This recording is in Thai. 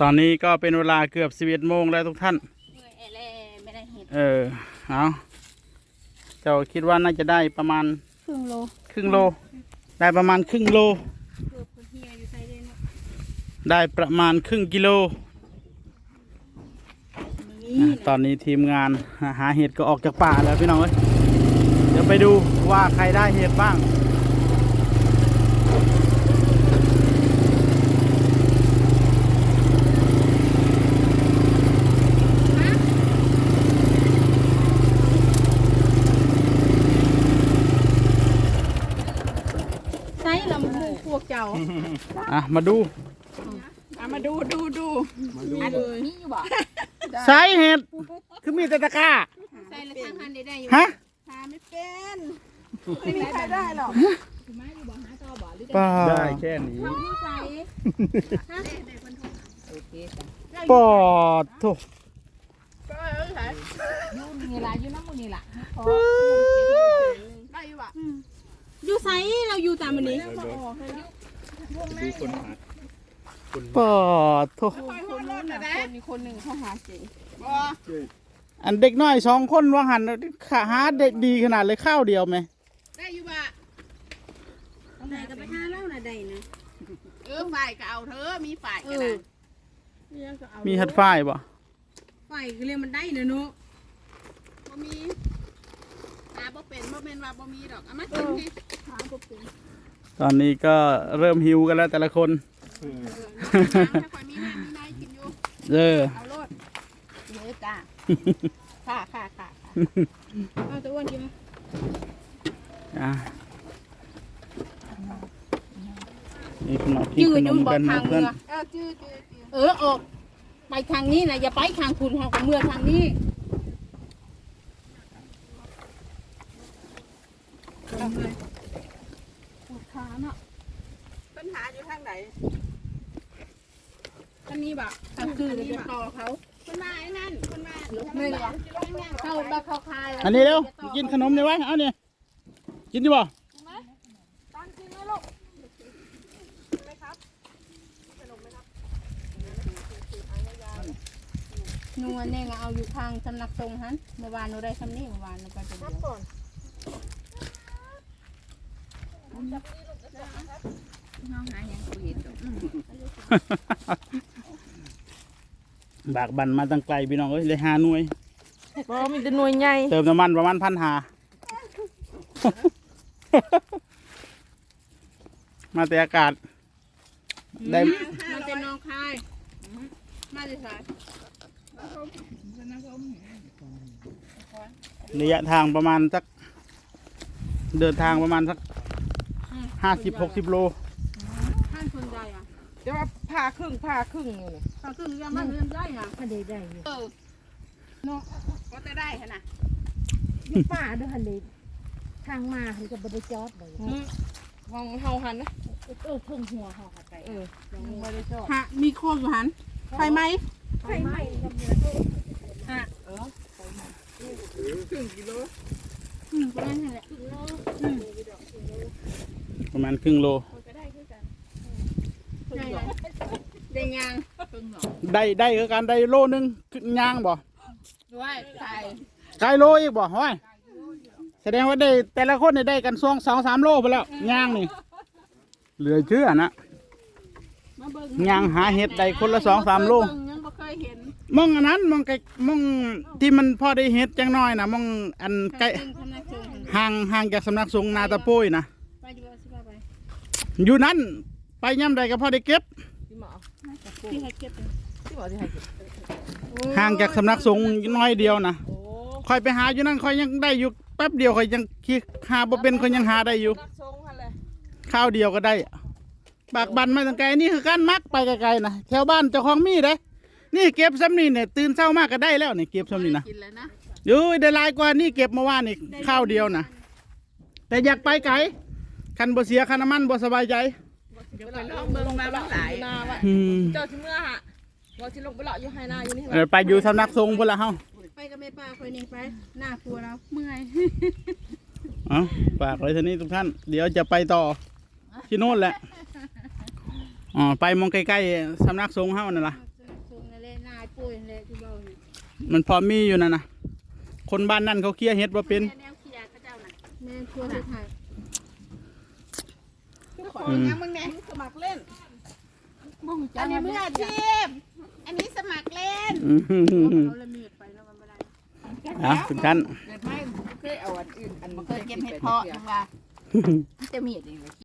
ตอนนี้ก็เป็นเวลาเกือบสิบเอ็ดโมงแล้วทุกท่านเมื่อยแอแลไม่ได้เห็นเออ เอาเจ้าคิดว่าน่าจะได้ประมาณครึ่งโลครึ่งโล ได้ประมาณครึ่งโล เกือบคนเฮียอยู่ไซเดนเนาะได้ประมาณครึ่งกิโล นี่อะตอนนี้ทีมงานหาเห็ดก็ออกจากป่าแล้วพี่น้องเอ้ย เดี๋ยวไปดูว่าใครได้เห็ดบ้าง ลำพูพวกเจ้าอะมาดูเอามาดูดูดูอันนี้อยู่บ่ใส่เห็ดคือมีแต่ตะกร้าไซละทางหันได้ได้อยู่ฮะทาไม่เป็นไม่มีใครได้หรอกป่าได้แค่นี้เขาใส่ปอดโถนี่ล่ะอยู่น้ำมูนี่ล่ะได้อยู่บ่ อยู่ไซเราอยู่ตามมันนี้ดูคนหาปอดโถคนนู้นนะคนนี้คนหนึ่งเขาหาเจ๋งอันเด็กน้อยสองคนว่าหันขาหาเด็กดีขนาดเลยข้าวเดียวไหมได้อยู่บ่ได้ก็ไปหาเล่าน่ะได้นะเออฝ่ายก็เอาเธอมีฝ่ายก็ได้มีหัดฝ้ายบ่ฝ่ายก็เรียกมันได้เนอะเนาะบ่มี หาบ่เป็นบ่แม่นว่าบ่มีดอกเอามากินให้หาบ่เป็นตอนนี้ก็เริ่มหิวกันแล้วแต่ละคน เออน้ำถ้าข่อยมีน้ำมีนายกินอยู่ เออ เอาโลดเยอะจ้าค่ะค่ะค่ะเอาตัวอ้วนกินไหมอะนี่ขนมกินขนมกันนะเพื่อนเออจื้อจื้อจื้อเออออก ไปทางนี้นะอย่าไปทางคุณทางเมืองทางนี้ปวดขา เนาะปัญหาอยู่ทางไหนอันนี้แบบทางคือจะต่อเขาคนมาไอ้นั่นคนมาไม่หรอเข้าบ้าเข้าคายอันนี้เร็วกินขนมได้ไหมเอาเนี่ยกินดีบ่ตั้งจริงไหมลูกนวลเนี่ยเอาอยู่ทางสำนักทรงฮันเมื่อวานหนูได้คำนี้เมื่อวานหนูไปคนเดียว น้องหายังกูเห็นดอก บากบันมาตั้งไกลพี่น้องเอ้ยเลยหาหน่วยบ่มีแต่หน่วยใหญ่เติมน้ำมันประมาณพันหา มาแต่อากาศ ได้มันเป็นน้องคาย มาดิสายระยะทางประมาณสัก เดินทางประมาณสักห้าสิบหกสิบโล ท่านคนใดอะ แต่ว่าผ่าครึ่งผ่าครึ่งอยู่นี่เขาคือยังมันเรื่องได้อะฮันเดได้อยู่เออเนาะก็จะได้ขนาดมีป่าด้วยฮันเดทางมาเขาจะบริจอดเลยมองเฮาหันนะเออเพิ่งหัวเขาเข้าไปเออยังไม่ได้จอดฮะมีโคกอยู่หันไฟไหมไฟไหม้กับเนื้อฮะครึ่งกิโลอืมประมาณนั้นแหละ ประมาณครึ่งโล ได้เลยได้ยางได้ได้คือการได้โลนึงย่างบ่ด้วยใส่ไกลโลอีกบ่ห้อยแสดงว่าได้แต่ละคนนี่ได้กันสองสองสามโลไปแล้วย่างนี่ เหลือเชื่อนะมาเบิ่งย่างหาเห็ดได้คนละสองสามโลเบิ่งยังบ่เคยเห็นมองอันนั้นมองไกลมองที่มันพอได้เห็ดจังน้อยนะมองอันใกล้เป็นคำนักเชิงหันห่างห่างจากสำนักสงฆ์นาตะโป้ยนะไปดูว่าสิว่าไปอยู่นั้น ไปย่ำใดก็พอได้เก็บที่หมอที่ให้เก็บเป็นที่หมอที่ให้เก็บห่างจากสำนักสงฆ์น้อยเดียวนะโอ้คอยไปหาอยู่นั่นคอยยังได้อยู่แป๊บเดียวคอยยังคิดหาบ่เป็นคอยยังหาได้อยู่รักทรงหันเลยข้าวเดียวก็ได้ปากบันมาตั้งไกลนี่คือการมักไปไกลๆนะแถวบ้านเจ้าของมีได้ นี่เก็บซ้ำนี่เนี่ยตื่นเช้ามากก็ได้แล้วนี่เก็บซ้ำนี่นะกินแล้วนะอยู่ได้หลายกว่านี่เก็บเมาว่านนี่ข้าวเดียวนะแต่อยากไปไกลคันบ่เสียคันน้ำมันบ่สบายใจ เดี๋ยวไปลองเบิ่งมาบ้างหลายนาว่าอืมเจ้าที่เมื่อฮะว่าที่ลงไปเลาะอยู่ไฮนาอยู่นี่เออไปอยู่สำนักสงฆ์พุ่นละเฮาไปกับแม่ป้าคอยนี่ไป หน้าครัวเราเมื่อยเอาฝากไว้เท่านี้ทุกท่าน เดี๋ยวจะไปต่อที่โน่นแหละอ๋อไปมองใกล้ๆสำนักสงฆ์เฮานั่นล่ะเมันพอมีอยู่นะนะคนบ้านนั่นเขาเคลียร์เฮ็ดว่าเป็น แนวเคลียร์เขาเจ้าน่ะแม่ครัวเฮ็ดให้ อืมยังมึงเนี่ยสมัครเล่นบ่ฮู้จัอักนนี้มืออาชีพ อันนี้สมัครเล่นอืมเอาละมีดไปแล้วมันไม่ได้อะคุณท่านเกิดไม่เคยเอาอันอื่นอันเคยเก็บเห็ดเพาะมึงว่าจะมีดเอง